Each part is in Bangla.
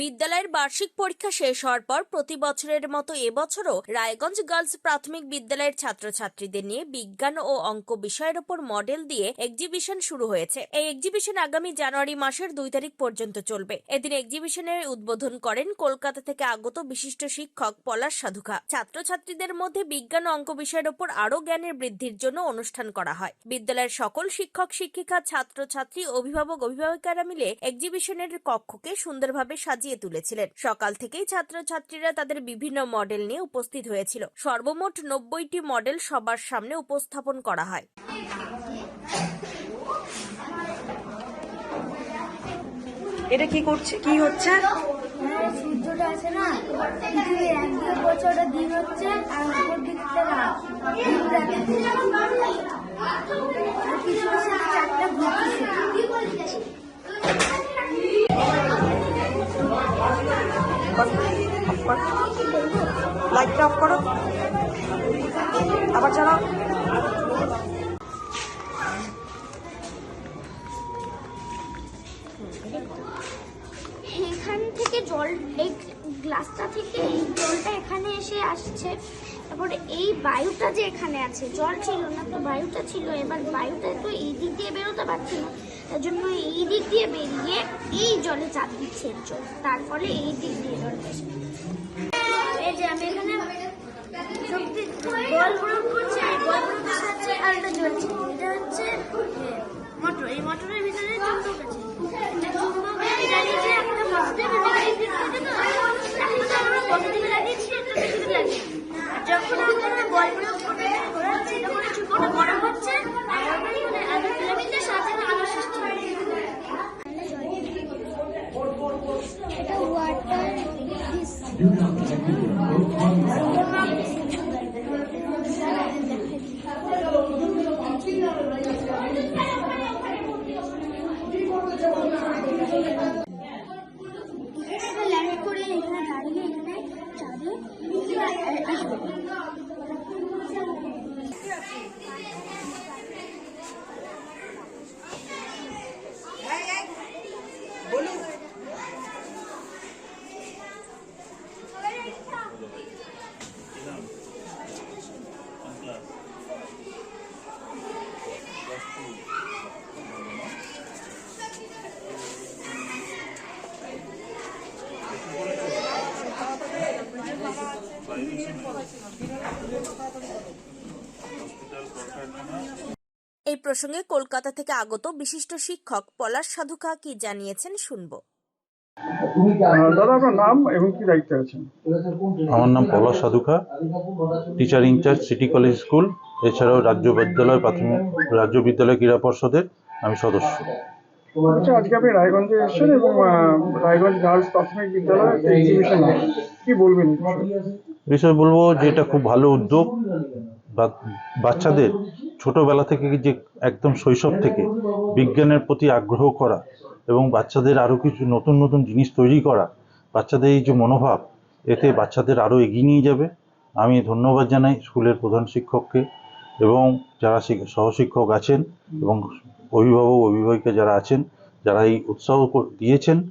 বিদ্যালয়ের বার্ষিক পরীক্ষা শেষ হওয়ার পর প্রতি বছরের মতো এবছরও রায়গঞ্জ গার্লস প্রাথমিক বিদ্যালয়ের ছাত্রছাত্রীদের নিয়ে বিজ্ঞান ও অঙ্ক বিষয়ের ওপর মডেল দিয়ে এক্সিবিশন শুরু হয়েছে। এই এক্সিবিশন আগামী জানুয়ারি মাসের দুই তারিখ পর্যন্ত চলবে। এদিন এক্সিবিশনের উদ্বোধন করেন কলকাতা থেকে আগত বিশিষ্ট শিক্ষক পলাশ সাধুখা। ছাত্রছাত্রীদের মধ্যে বিজ্ঞান ও অঙ্ক বিষয়ের ওপর আরও জ্ঞানের বৃদ্ধির জন্য অনুষ্ঠান করা হয়। বিদ্যালয়ের সকল শিক্ষক, শিক্ষিকা, ছাত্রছাত্রী, অভিভাবক, অভিভাবিকারা মিলে এক্সিবিশনের কক্ষকে সুন্দরভাবে সাজিয়ে তুলেছিলেন। সকাল থেকেই ছাত্রছাত্রীরা তাদের বিভিন্ন মডেল নিয়ে উপস্থিত হয়েছিল। সর্বমোট নব্বইটি মডেল সবার সামনে উপস্থাপন করা হয়। এটা কি করছে? কি হচ্ছে? সূর্যটা আছে না? পৃথিবীর একদিকে বলছে দিন হচ্ছে আর দিকটা লাইটটা অফ করো আবার চালাও এখান থেকে জল, এই গ্লাসটা থেকে এই জলটা এখানে এসে আসছে। তারপরে এই বায়ুটা যে এখানে আছে, জল ছিল না তো বায়ুটা ছিল, এবার বায়ুটা তো এই দিক দিয়ে বেরোতে পারছে না। তার জন্য এই দিক দিয়ে বেরিয়ে এই জলে চাপ দিচ্ছে জল তার ফলে এই দিক দিয়ে জল এই যে আমি এখানে বল এটা হচ্ছে। মোটর এই মোটরের You have এই প্রসঙ্গে কলকাতা থেকে আগত বিশিষ্ট শিক্ষক পলাশ সাধুখা কি জানিয়েছেন শুনব। দাদা আপনার নাম এবং কি দায়িত্বে আছেন? আমার নাম Palash Sadhukha teacher in-charge city college school এছাড়াও রাজ্য বিদ্যালয় প্রাথমিক রাজ্য বিদ্যালয় ক্রীড়া পর্ষদের আমি সদস্য। আচ্ছা আজকে আপনি রায়গঞ্জে এসেছেন এবং রায়গঞ্জ গার্লস প্রাথমিক বিদ্যালয় এক্সিবিশন কি বলবেন বিষয় বলব যে এটা খুব ভালো উদ্যোগ বা- বাচ্চাদের ছোটবেলা থেকে যে একদম শৈশব থেকে বিজ্ঞানের প্রতি আগ্রহ করা এবং বাচ্চাদের আরও কিছু নতুন নতুন জিনিস তৈরি করা, বাচ্চাদের এই যে মনোভাব, এতে বাচ্চাদের আরও এগিয়ে নিয়ে যাবে। আমি ধন্যবাদ জানাই স্কুলের প্রধান শিক্ষককে এবং যারা শিক- সহশিক্ষক আছেন এবং অভিভাবক অভিভাবিকা যারা আছেন, যারা এই উৎসাহ দিয়েছেন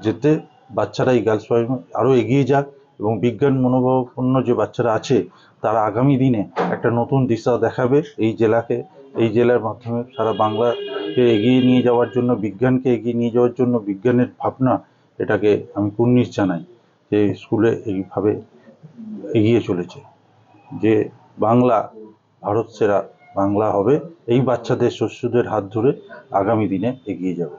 যেতে বাচ্চারা এই গার্লস আরও এগিয়ে যাক। এবং বিজ্ঞান মনোভাবাপন্ন যে বাচ্চারা আছে, তারা আগামী দিনে একটা নতুন দিশা দেখাবে এই জেলাকে। এই জেলার মাধ্যমে সারা বাংলাকে এগিয়ে নিয়ে যাওয়ার জন্য, বিজ্ঞানকে এগিয়ে নিয়ে যাওয়ার জন্য বিজ্ঞানের ভাবনা, এটাকে আমি কুর্নিশ জানাই যে স্কুলে এইভাবে এগিয়ে চলেছে যে বাংলা, ভারত সেরা বাংলা হবে। এই বাচ্চাদের শস্যদের হাত ধরে আগামী দিনে এগিয়ে যাবে।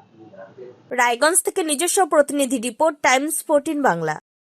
রায়গঞ্জ থেকে নিজস্ব প্রতিনিধি রিপোর্ট, টাইমস ফোরটিন বাংলা।